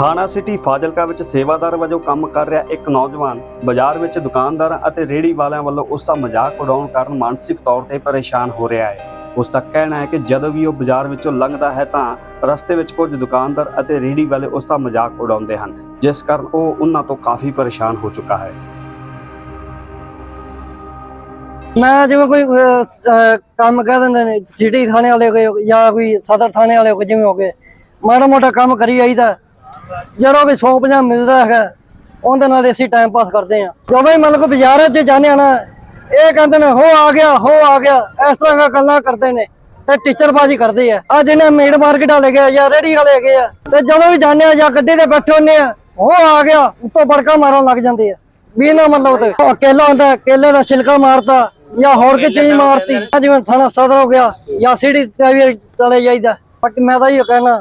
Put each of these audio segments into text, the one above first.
ਥਾਣਾ ਸਿਟੀ ਫਾਜ਼ਿਲਕਾ ਵਿੱਚ ਸੇਵਾਦਾਰ ਵਜੋਂ ਕੰਮ ਕਰ ਰਿਹਾ ਇੱਕ ਨੌਜਵਾਨ ਬਾਜ਼ਾਰ ਵਿੱਚ ਦੁਕਾਨਦਾਰਾਂ ਅਤੇ ਰੇਹੜੀ ਵਾਲਿਆਂ ਵੱਲੋਂ ਉਸ ਦਾ ਮਜ਼ਾਕ ਉਡਾਉਣ ਕਾਰਨ ਮਾਨਸਿਕ ਤੌਰ ਤੇ ਪਰੇਸ਼ਾਨ ਹੋ ਰਿਹਾ ਹੈ। ਉਸ ਦਾ ਕਹਿਣਾ ਹੈ ਕਿ ਜਦੋਂ ਵੀ ਉਹ ਬਾਜ਼ਾਰ ਵਿੱਚੋਂ ਲੰਘਦਾ ਹੈ ਤਾਂ ਰਸਤੇ ਵਿੱਚ ਕੁਝ ਦੁਕਾਨਦਾਰ ਅਤੇ ਰੇਹੜੀ ਵਾਲੇ ਉਸ ਦਾ ਮਜ਼ਾਕ ਉਡਾਉਂਦੇ ਹਨ, ਜਿਸ ਕਾਰਨ ਉਹ ਉਹਨਾਂ ਤੋਂ ਕਾਫੀ ਪਰੇਸ਼ਾਨ ਹੋ ਚੁੱਕਾ ਹੈ। ਮੈਂ ਜਿਵੇਂ ਕੋਈ ਕੰਮ ਕਹਿ ਦਿੰਦੇ ਨੇ, ਸਿਟੀ ਥਾਣੇ ਵਾਲੇ ਹੋ ਜਾਂ ਕੋਈ ਸਦਰ ਥਾਣੇ ਵਾਲੇ ਹੋ ਜਿਵੇਂ ਹੋ ਗਏ, ਮਾੜਾ ਮੋਟਾ ਕੰਮ ਕਰੀ ਆਈਦਾ ਜਦੋਂ ਵੀ 150 ਮਿਲਦਾ ਹੈਗਾ, ਉਹਦੇ ਨਾਲ ਅਸੀਂ ਟਾਈਮ ਪਾਸ ਕਰਦੇ ਆ ਜਦੋਂ ਵੀ ਮਤਲਬ ਬਾਜ਼ਾਰ 'ਚ ਜਾਂਦੇ ਆ ਨਾ, ਇਹ ਕਹਿੰਦੇ ਨੇ, ਹੋ ਆ ਗਿਆ, ਹੋ ਆ ਗਿਆ। ਇਸ ਤਰ੍ਹਾਂ ਦੀਆਂ ਗੱਲਾਂ ਕਰਦੇ ਨੇ ਤੇ ਟੀਚਰ ਬਾਜੀ ਕਰਦੇ ਆ। ਆ ਜਿਹਨੇ ਮੀਟ ਮਾਰਕੀਟ ਵਾਲੇ ਗਏ ਜਾਂ ਰੇੜੀ ਵਾਲੇ ਹੈਗੇ ਆ ਤੇ ਜਦੋਂ ਵੀ ਜਾਂਦੇ ਆ ਜਾਂ ਗੱਡੀ ਤੇ ਬੈਠੇ ਹੁੰਦੇ ਆ ਹੋ ਆ ਗਿਆ। ਉੱਤੋਂ ਬੜਕਾ ਮਾਰਨ ਲੱਗ ਜਾਂਦੇ ਆ। ਵੀ ਨਾ ਮਤਲਬ ਤੇ ਕੇਲਾ ਹੁੰਦਾ, ਕੇਲੇ ਦਾ ਛਿਲਕਾ ਮਾਰਤਾ ਜਾਂ ਹੋਰ ਕਿ ਚੀਜ਼ ਮਾਰਤੀ, ਜਿਵੇਂ ਥਾਣਾ ਸਦਰ ਹੋ ਗਿਆ ਜਾਂ ਸਿਟੀ ਤੇ ਵੀ ਚਲੇ ਜਾਈਦਾ। ਬਟ ਮੈਂ ਤਾਂ ਇਹ ਕਹਿਣਾ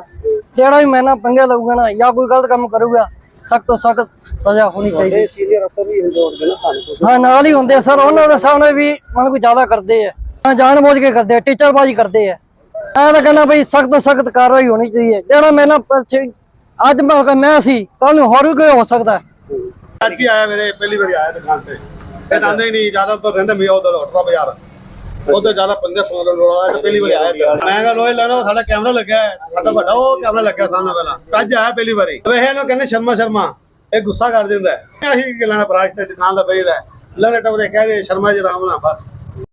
ਜਿਹੜਾ ਵੀ ਮੈਨਾਂ ਪੰਗੇ ਲਊਗਾ ਨਾ ਜਾਂ ਕੋਈ ਗਲਤ ਕੰਮ ਕਰੂਗਾ ਸਖਤ ਤੋਂ ਸਖਤ ਸਜ਼ਾ ਹੋਣੀ ਚਾਹੀਦੀ। ਸੀਨੀਅਰ ਅਫਸਰ ਵੀ ਇੰਜੋਰਡ ਨੇ ਤੁਹਾਨੂੰ ਹਾਂ ਨਾਲ ਹੀ ਹੁੰਦੇ ਸਰ ਉਹਨਾਂ ਦੇ ਸਾਹਮਣੇ ਵੀ ਮਤਲਬ ਕੋਈ ਜ਼ਿਆਦਾ ਕਰਦੇ ਆ। ਹਾਂ ਜਾਣ ਬੁੱਝ ਕੇ ਕਰਦੇ ਆ ਟੀਚਰ ਬਾਜੀ ਕਰਦੇ ਆ। ਐਂ ਤਾਂ ਕਹਿੰਦਾ ਬਈ ਸਖਤ ਤੋਂ ਸਖਤ ਕਾਰਵਾਈ ਹੋਣੀ ਚਾਹੀਦੀ ਹੈ। ਜਿਹੜਾ ਮੈਂ ਨਾ ਅੱਜ ਮੈਂ ਮੈਂ ਸੀ ਕੱਲ ਨੂੰ ਹੋਰ ਵੀ ਕੋਈ ਹੋ ਸਕਦਾ ਹੈ। ਅੱਜ ਹੀ ਆਇਆ ਮੇਰੇ ਪਹਿਲੀ ਵਾਰੀ ਆਇਆ ਦੁਕਾਨ ਤੇ। ਇਹ ਤਾਂ ਨਹੀਂ ਜ਼ਿਆਦਾ ਤੋਂ ਰਹਿੰਦੇ ਮੀਆਂ ਉਧਰ ਹਟਦਾ ਬਾਜ਼ਾਰ। ਉਹਦੇ ਜ਼ਿਆਦਾ ਪੰਦੇ ਫੋਨ ਰੋਲਾ ਤੇ ਪਹਿਲੀ ਵਾਰੀ ਆਇਆ ਮੈਂ ਕਿਹਾ ਲੋਏ ਲੈਣਾ ਸਾਡਾ ਕੈਮਰਾ ਲੱਗਿਆ ਸਾਡਾ ਵੱਡਾ ਉਹ ਕੈਮਰਾ ਲੱਗਿਆ ਸਾਹਮਣੇ ਪਹਿਲਾਂ। ਅੱਜ ਆਇਆ ਪਹਿਲੀ ਵਾਰੀ। ਵੇ ਇਹਨੂੰ ਕਹਿੰਦੇ ਸ਼ਰਮਾ ਸ਼ਰਮਾ। ਇਹ ਗੁੱਸਾ ਕਰ ਦਿੰਦਾ ਅਸੀਂ ਗੱਲਾਂ ਦਾ ਪ੍ਰਾਜ ਦੁਕਾਨ ਦਾ ਬਈ ਰਿਹਾ ਟੱਪ ਦੇ ਕਹਿ ਸ਼ਰਮਾ ਜੀ ਰਾਮ ਨਾਲ, ਬਸ।